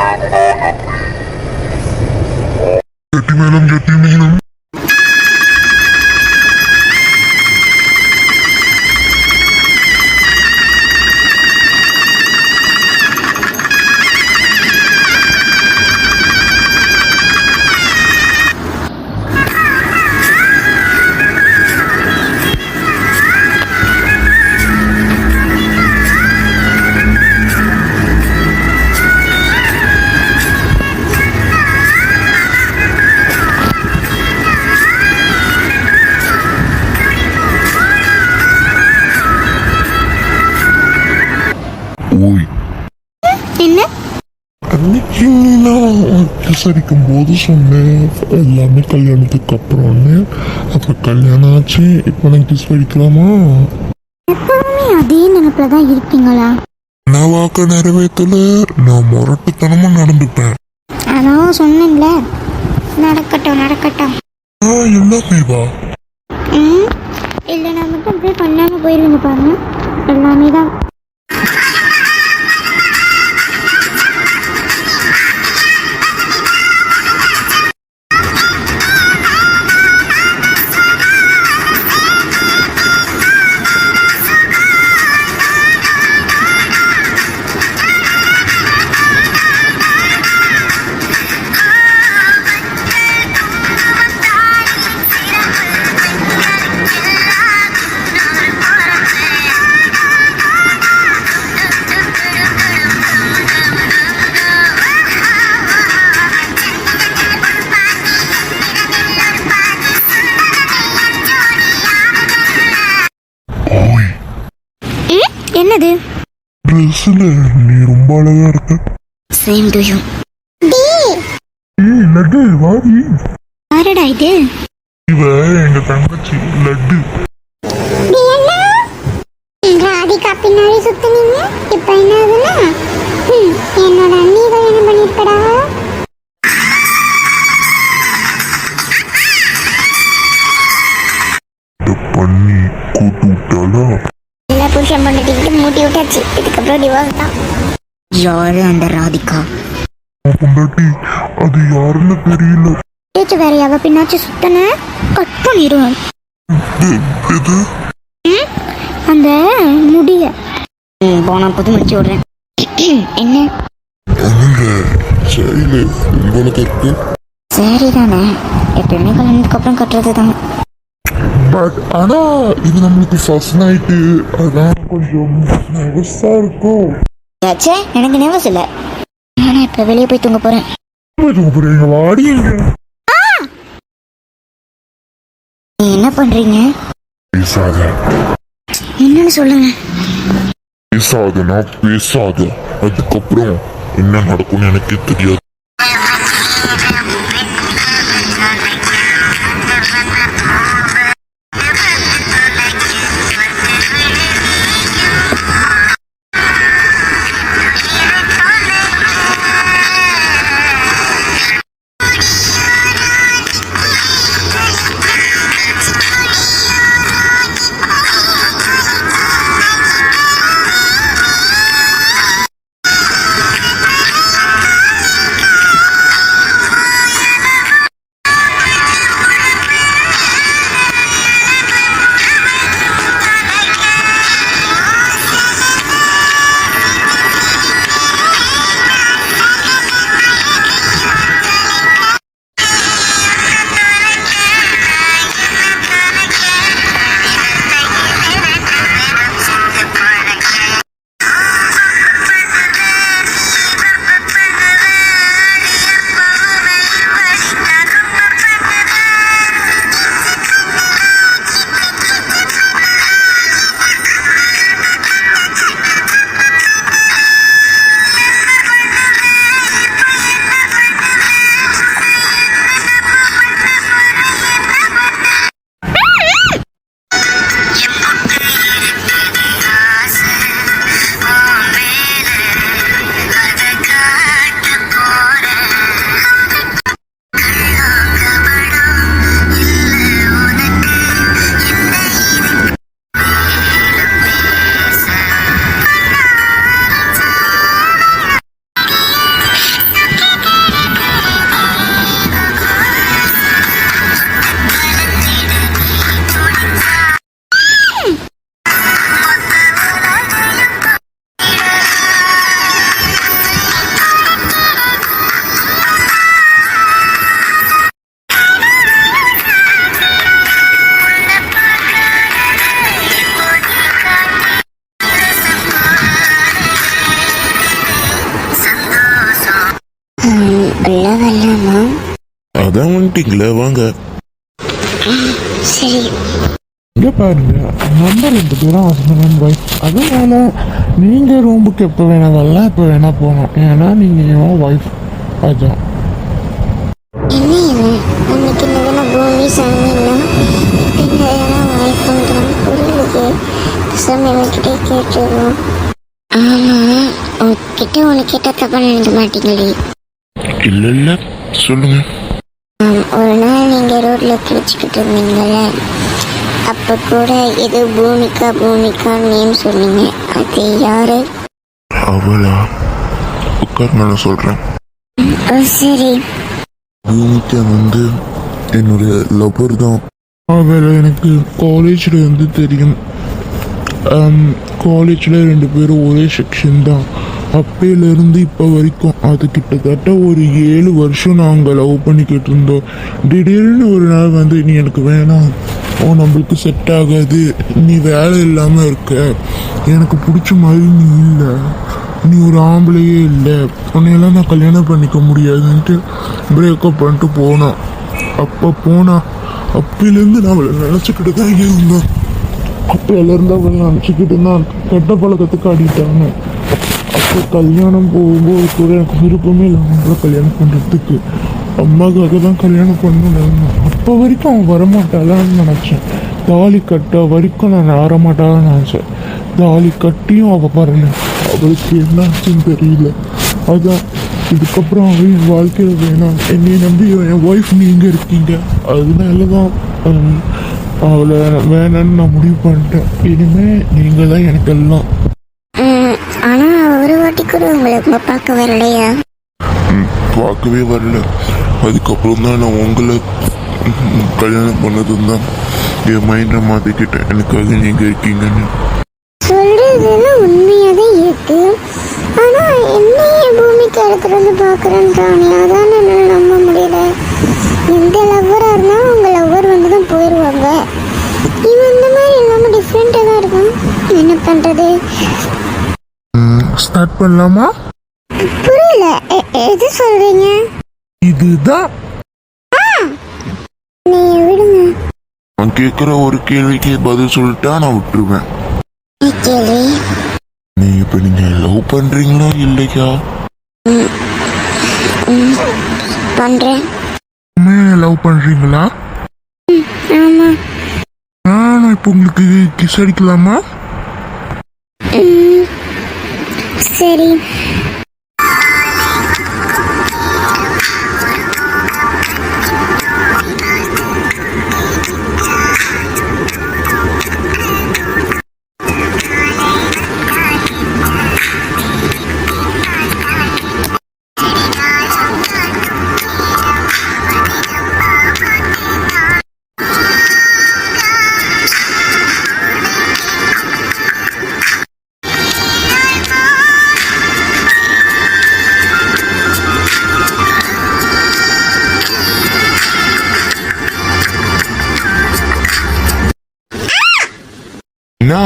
Thank you. விசாரிக்கும் போது சொன்னேன் எல்லாமே கல்யாணத்துக்கு அப்புறம்னு. அப்புறம் கல்யாணம் ஆச்சு இப்போ நான் கிஸ் படிக்கலாமா எப்பவுமே அதே நினைப்புல தான் இருப்பீங்களா நான் வாக்க நிறைவேற்றல நான் முரட்டுத்தனமா நடந்துப்பேன். அதான் சொன்னேன்ல நடக்கட்டும் நடக்கட்டும். நான் எல்லாமே வா ம் இல்லைனா மட்டும் அப்படியே பண்ணாம போயிருவீங்க பாருங்க. எல்லாமே தான் ரொம்ப அழகா இருக்க சேம் டு யூ ஏய் லட்டு வாடி யாரடா இது? இவ எங்க தங்கச்சி லட்டு. ராதிகா பின்னாடி சுத்துனீங்க இப்ப என்ன ஆகுதுன்னா ம், என்னோட அண்ணி கல்யாணம் பண்ணிருக்கடா? இந்த பண்ணி கூட்டு விட்டாளா எல்லா புருஷன் பண்ணிட்டு மூட்டி விட்டாச்சு. இதுக்கப்புறம் டிவோர்ஸ் தான். யாரு அந்த ராதிகா? பொண்டாட்டி அது யாருன்னு தெரியல. ஏச்சு வேற யாவ பின்னாச்சு சுத்தன? கட் பண்ணிடுவேன் அந்த முடிய. போனா புது முடிச்சு விடுறேன் என்ன? ஒண்ணுங்க செயலு உங்களுக்கு இருக்கு சரி தானே எப்பயுமே கல்யாணத்துக்கு அப்புறம் கட்டுறது தான் பட் ஆனா இது நம்மளுக்கு ஃபர்ஸ்ட் நைட்டு அதான் கொஞ்சம் நர்வஸா இருக்கும். ஏச்சே எனக்கு நர்வஸ் இல்லை. நான் இப்போ வெளியே போய் தூங்க போறேன். நீ என்ன பண்றீங்க? பேசாத. என்னன்னு சொல்லுங்க. பேசாதனா பேசாத. அதுக்கப்புறம் என்ன நடக்கும்னு எனக்கே தெரியாது. அதான் வந்துட்டீங்களே வாங்க. இங்கே பாருங்க நம்ம ரெண்டு பேரும் ஹஸ்பண்ட் அண்ட் ஒய்ஃப் அதனால நீங்கள் ரூமுக்கு எப்போ வேணா வரலாம் எப்போ வேணா போகலாம் ஏன்னா நீங்கள் என் ஒய்ஃப் அதான். இப்போ ஆமாம் உன்கிட்ட உனக்கு கேட்டால் தப்பாக நினைக்க மாட்டீங்களே. இல்ல இல்ல. சொல்லுங்க. ஆம், ஒரு நாள் நீங்கள் ரோட்டில் குளிச்சுக்கிட்டு இருந்தீங்கல்ல? அப்போ கூட ஏதோ பூமிகா பூமிகான்னு நேம் சொன்னீங்க. அது யாரு? அவளா? உட்கார் நான் சொல்றேன். ஓ சரி. பூமிகா வந்து என்னுடைய லவர் தான். அவளை எனக்கு காலேஜில் இருந்து தெரியும். காலேஜில் ரெண்டு பேரும் ஒரே செக்ஷன் தான். அப்பையிலேருந்து இப்போ வரைக்கும் அது கிட்டத்தட்ட ஒரு ஏழு வருஷம் நாங்கள் லவ் பண்ணிக்கிட்டு இருந்தோம். திடீர்னு ஒரு நாள் வந்து நீ எனக்கு வேணாம். ஓ நம்மளுக்கு செட் ஆகாது. நீ வேலை இல்லாமல் இருக்க. எனக்கு பிடிச்ச மாதிரி நீ இல்லை. நீ ஒரு ஆம்பளையே இல்லை. உன்னையெல்லாம் நான் கல்யாணம் பண்ணிக்க முடியாதுன்ட்டு பிரேக்கப் பண்ணிட்டு போனோம். அப்போ போனா அப்பிலேருந்து நான் அவளை நினச்சிக்கிட்டு தான் இருந்தேன். அப்போலேருந்து அவளை நினச்சிக்கிட்டு தான் கெட்ட பழக்கத்துக்கு ஆடிட்டாங்க ஸோ கல்யாணம் போகும்போது கூட எனக்கு விருப்பமே இல்லை அவங்கள கல்யாணம் பண்ணுறதுக்கு அம்மாவுக்காக தான் கல்யாணம் பண்ணணும். அப்போ வரைக்கும் அவன் வரமாட்டாளான்னு நினச்சேன். தாலி கட்ட வரைக்கும் நான் வரமாட்டாளான்னு நினச்சேன். தாலி கட்டியும் அவள் வரல. அவளுக்கு என்னாச்சுன்னு தெரியல. அதான் இதுக்கப்புறம் அவன் என் வாழ்க்கையில் வேணாம். என்னை நம்பி என் ஒய்ஃப் நீங்கள் இருக்கீங்க. அதனால தான் அவளை வேணான்னு நான் முடிவு பண்ணிட்டேன். இனிமேல் நீங்கள் தான் எனக்கு எல்லாம் வாட்டி கூட உங்களை உங்க பார்க்க வரலையா? பார்க்கவே வரல. அதுக்கப்புறம் தான் நான் உங்களை கல்யாணம் பண்ணதும் தான் என் மைண்டை மாற்றிக்கிட்டேன் எனக்காக நீங்கள் இருக்கீங்கன்னு. சொல்றதெல்லாம் உண்மையா தான் இருக்கு. ஆனா என்னைய பூமிக்கு இடத்துல வந்து பாக்குறேன்றானே அதான் என்னால நம்ப முடியல. எந்த லவ்வரா இருந்தாலும் உங்க லவ்வர் வந்து தான் போயிடுவாங்க இவன் இந்த மாதிரி இல்லாம டிஃப்ரெண்டா தான் இருக்கான். என்ன பண்றது? ஸ்டார்ட் பண்ணலாமா? புரியல. எது சொல்றீங்க? இதுதான். நீங்க விடுங்க. அவன் கேட்குற ஒரு கேள்விக்கு பதில் சொல்லிட்டா நான் விட்டுருவேன். நீ கேள்வி? நீ இப்போ நீங்கள் லவ் பண்ணுறீங்களா இல்லையா? பண்றேன். லவ் பண்ணுறீங்களா ஆமா. நான் இப்போ உங்களுக்கு கிஸ் அடிக்கலாமா? சரி.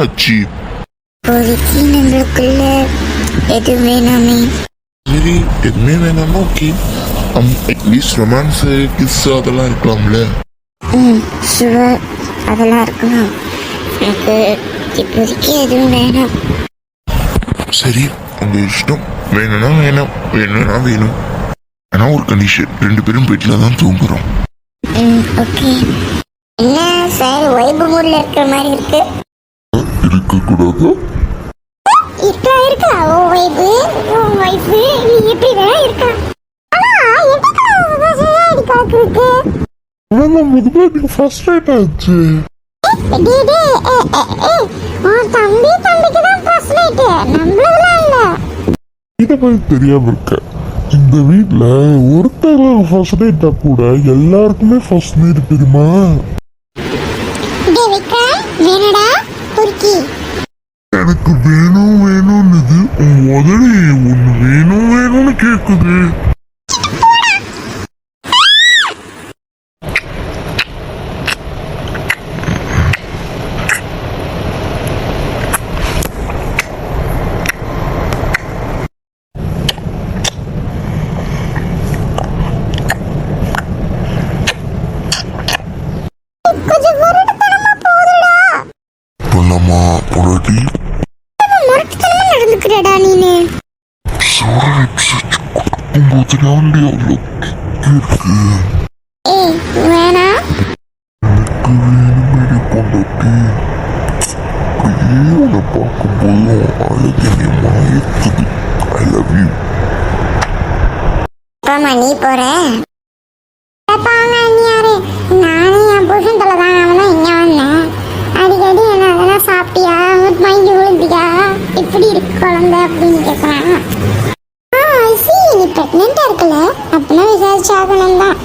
ஆச்சு இப்போதைக்கு நம்மளுக்குள்ள எது வேணாமே சரி எதுவுமே வேணாமா? ஓகே. அட்லீஸ்ட் ரொமான்ஸ் கிஸ் அதெல்லாம் இருக்கலாம்ல. ம் சுவர் அதெல்லாம் இருக்கலாம் எனக்கு இப்போதைக்கு எதுவும் வேணாம். சரி உங்க இஷ்டம். வேணும்னா வேணாம் வேணும்னா வேணும். ஆனா ஒரு கண்டிஷன் ரெண்டு பேரும் பெட்டில் தான் தூங்குறோம். ம் ஓகே. என்ன சார் வைபு மூடில் இருக்கிற மாதிரி இருக்கு? இருக்கக்கூடாது இருக்கா இருக்கா ஓ வைபு உன் வைஃபு நீ எப்படி வேணா இருக்கா. ஃபர்ஸ்ட் ரேட் ஆச்சு உன் தம்பி தம்பிக்கு தான் ஃபர்ஸ்ட் நைட்டு நம்மளதுலாம் இல்லை. இதை பத்தி தெரியாம இருக்க. இந்த வீட்ல ஒருத்தர் ஃபர்ஸ்ட் நைட்டா கூட எல்லாருக்குமே ஃபர்ஸ்ட் நைட் தெரியுமா? டே விக்ரம் வேணடா துருக்கி. எனக்கு வேணும் வேணும்னுது. உன் உதடி ஒண்ணு வேணும் வேணும்னு கேக்குது. எங்கம்மா நீ போற. யாரு? நானும் என் புருஷன் தொலை தான். அவன் தான் இங்கே வந்தேன். அடிக்கடி என்ன அதெல்லாம் சாப்பிட்டியா? மயங்கி விழுந்தியா? எப்படி இருக்கு குழந்தை அப்படின்னு கேட்குறான் ஆ சி நீ ப்ரெக்னெண்ட்டாக இருக்கல? அப்படின்னா விசாரிச்சாகணும் தான்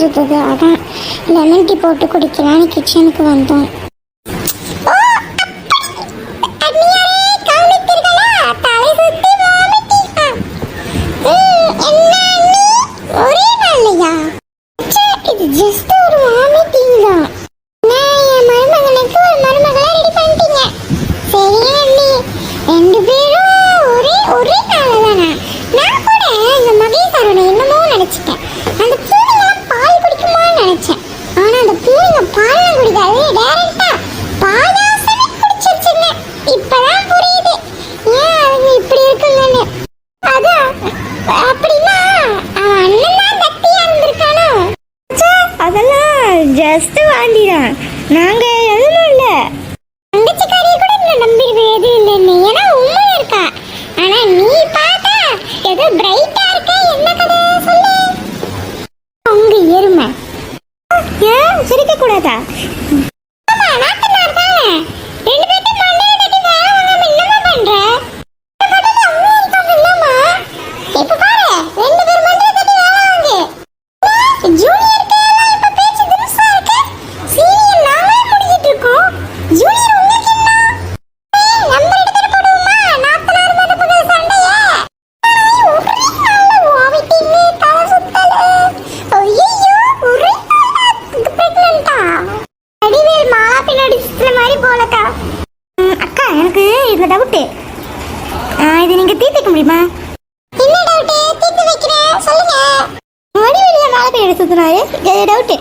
இருந்தது அதான் லெமன் டீ போட்டு குடிக்கலான்னு கிச்சனுக்கு வந்தோம். நீ பார்த்தா ஏதோ பிரைட் தெரியுமா? என்ன டவுட் தீர்த்து வைக்கிறேன். சொல்லுங்க. வடிவெளிய மாலை போய் எடுத்து சுத்தினாரு டவுட்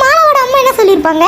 மாலாவோட அம்மா என்ன சொல்லியிருப்பாங்க?